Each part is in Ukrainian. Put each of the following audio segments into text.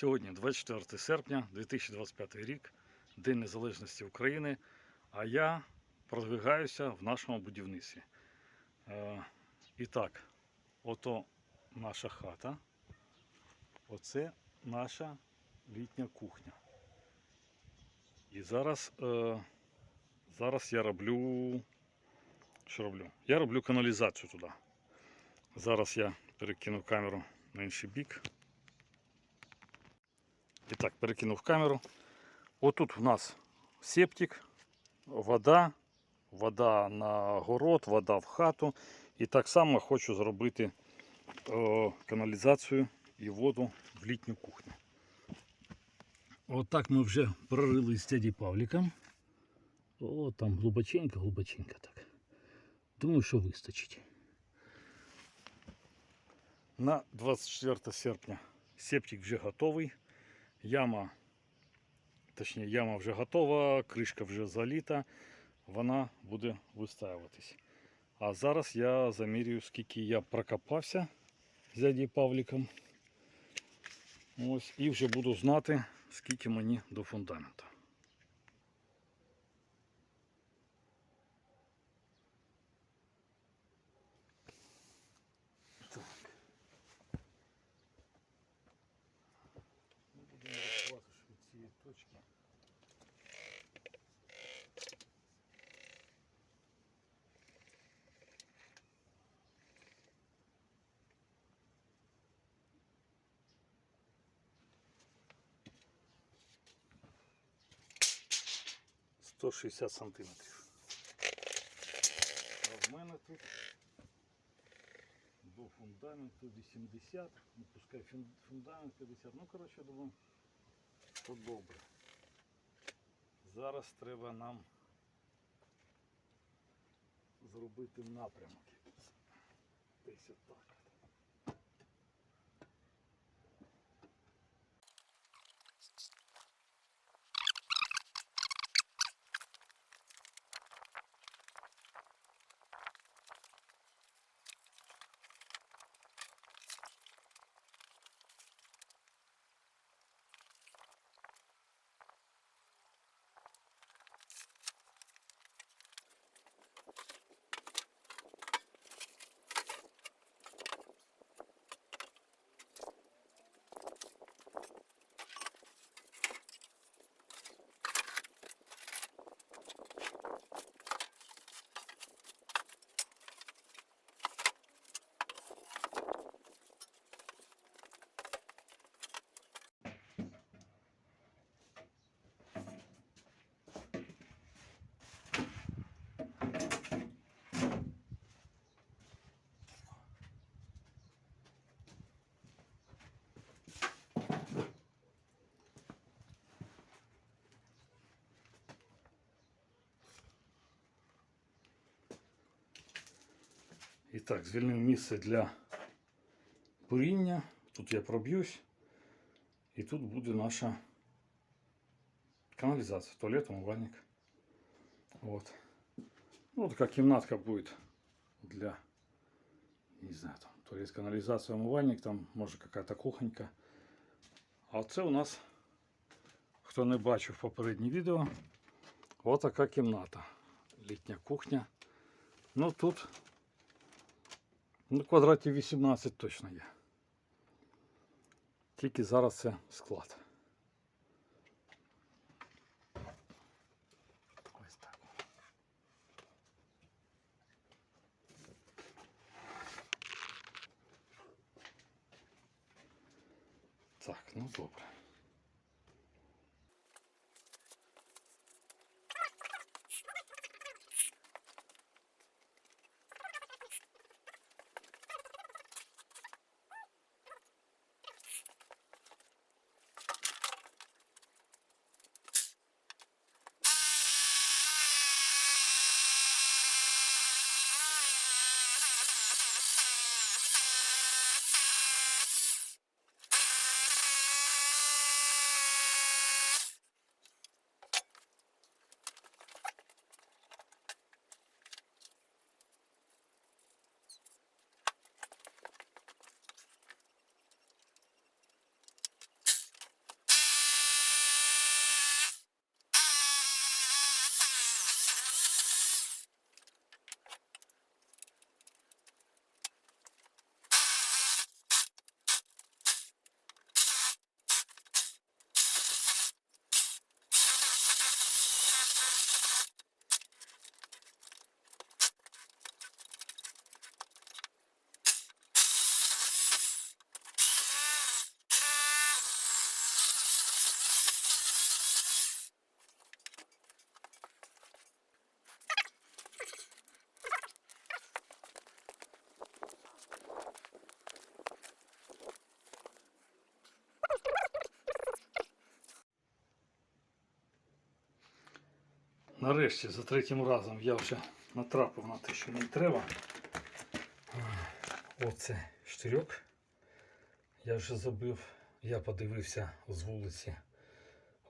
Сьогодні 24 серпня 2025 рік, День Незалежності України, а я продвигаюся в нашому будівництві. Е, і так, ото наша хата, оце наша літня кухня. І зараз, е, зараз я роблю. Що роблю? Я роблю каналізацію туди. Зараз я перекину камеру на інший бік. І так, перекинув камеру. Отут у нас септик, вода, вода на город, вода в хату. І так само хочу зробити о, каналізацію і воду в літню кухню. Отак ми вже прорили з дяді Павліком. О, там глибоченько, глибоченько так. Думаю, що вистачить. На 24 серпня септик вже готовий. Яма, точніше, яма вже готова, кришка вже заліта, вона буде вистаюватись. А зараз я замірюю, скільки я прокопався з дяді Павліком. Ось, і вже буду знати, скільки мені до фундаменту. 160 сантиметрів. А в мене тут до фундаменту 80, ну пускай фундамент 50, ну коротше думаю, то добре. Зараз треба нам зробити напрямок. Десь отак. І так, звільнив місце для буріння. Тут я проб'юсь. І тут буде наша канализация, туалет, умывальник. Вот. Ну, вот такая кімнатка будет для, не знаю, там, туалет, канализация, умывальник, там, може какая-то кухонька. А це у нас, хто не бачив попереднє відео, от така кімната. Літня кухня. Ну тут ну, квадратів 18 точно є. Тільки зараз це склад. Ось так. Так, ну добре. Нарешті, за третім разом я вже натрапив на те, що мені треба. Оце штирьок. Я вже забив, я подивився з вулиці,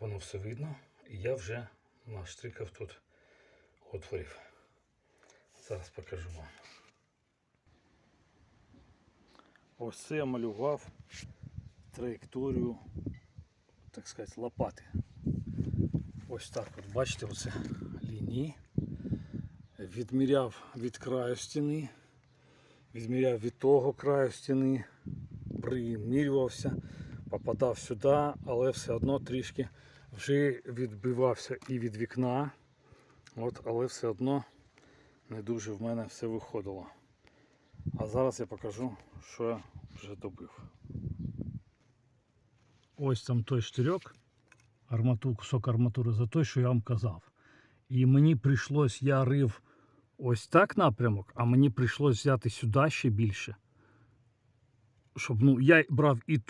воно все видно, і я вже наштрикав тут отворів. Зараз покажу вам. Ось це я малював траєкторію, так сказати, лопати. Ось так от, бачите, оце лінії. Відміряв від краю стіни, відміряв від того краю стіни, примірювався, попадав сюди, але все одно трішки вже відбивався і від вікна. От, але все одно не дуже в мене все виходило. А зараз я покажу, що я вже добив. Ось там той штирьок, арматур, кусок арматури за той, що я вам казав. І мені прийшлось, я рив ось так напрямок, а мені прийшлось взяти сюди ще більше. Щоб ну, я брав і,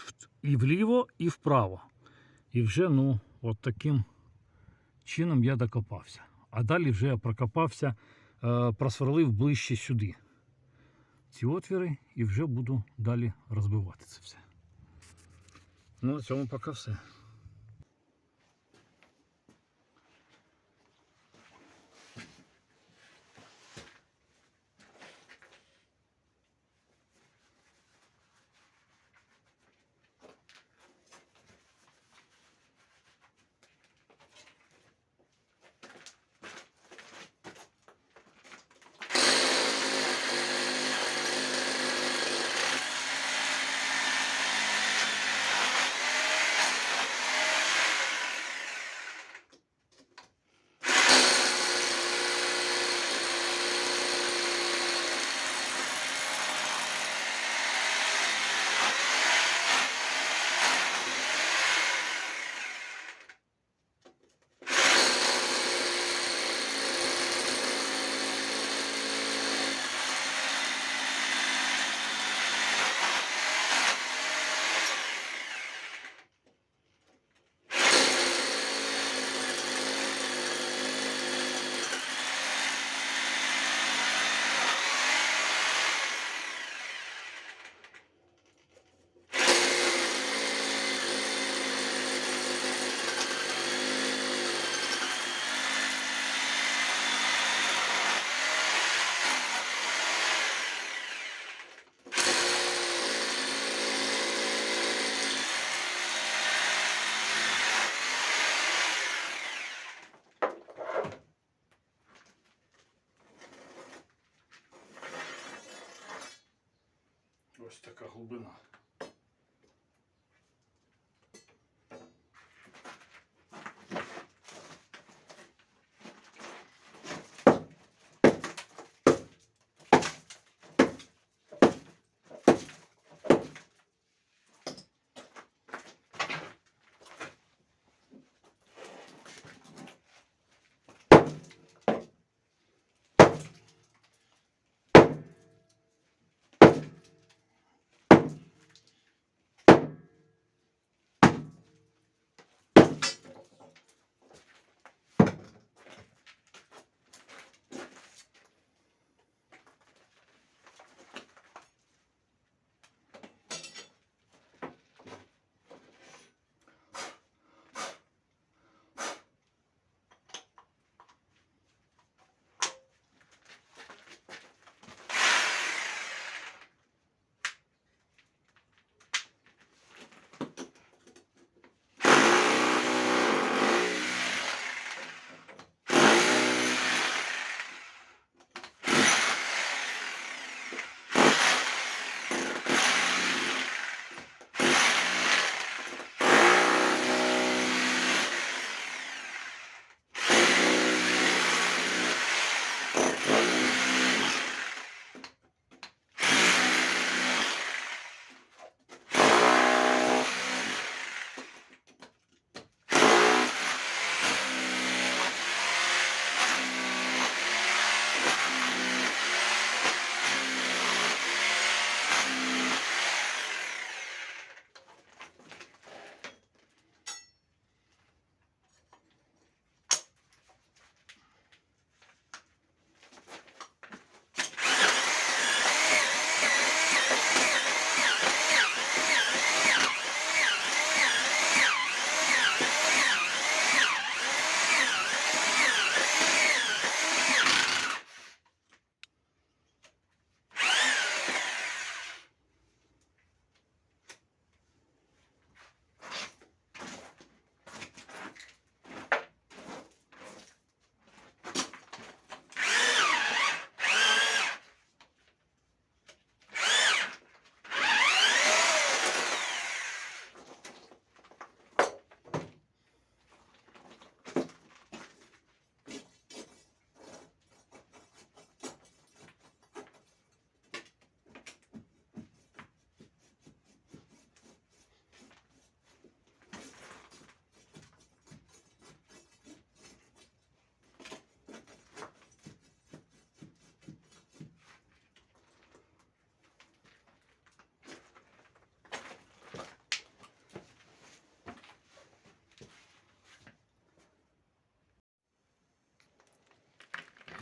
і вліво, і вправо. І вже ну, от таким чином я докопався. А далі вже я прокопався, е, просверлив ближче сюди. Ці отвіри і вже буду далі розбивати це все. Ну, на цьому поки все. Ось така глибина.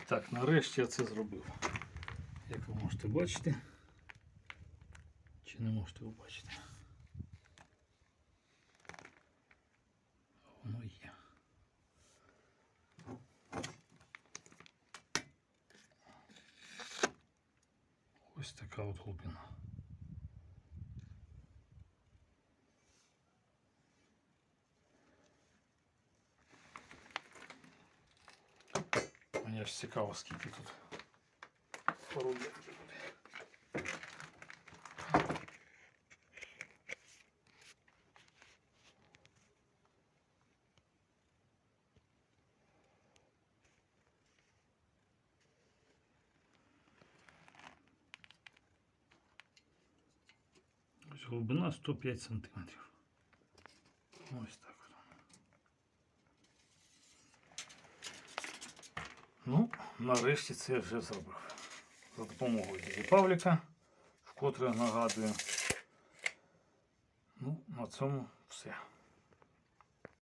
Так, нарешті я це зробив. Як ви можете бачити. Чи не можете ви бачити? Воно є. Ось така от глибина. Мені аж цікаво, скільки тут порубів буде. Ось глибина 105 сантиметрів. Ось так Ну, нарешті це я вже зробив. За допомогою Павліка, вкотре нагадую. Ну, на цьому все.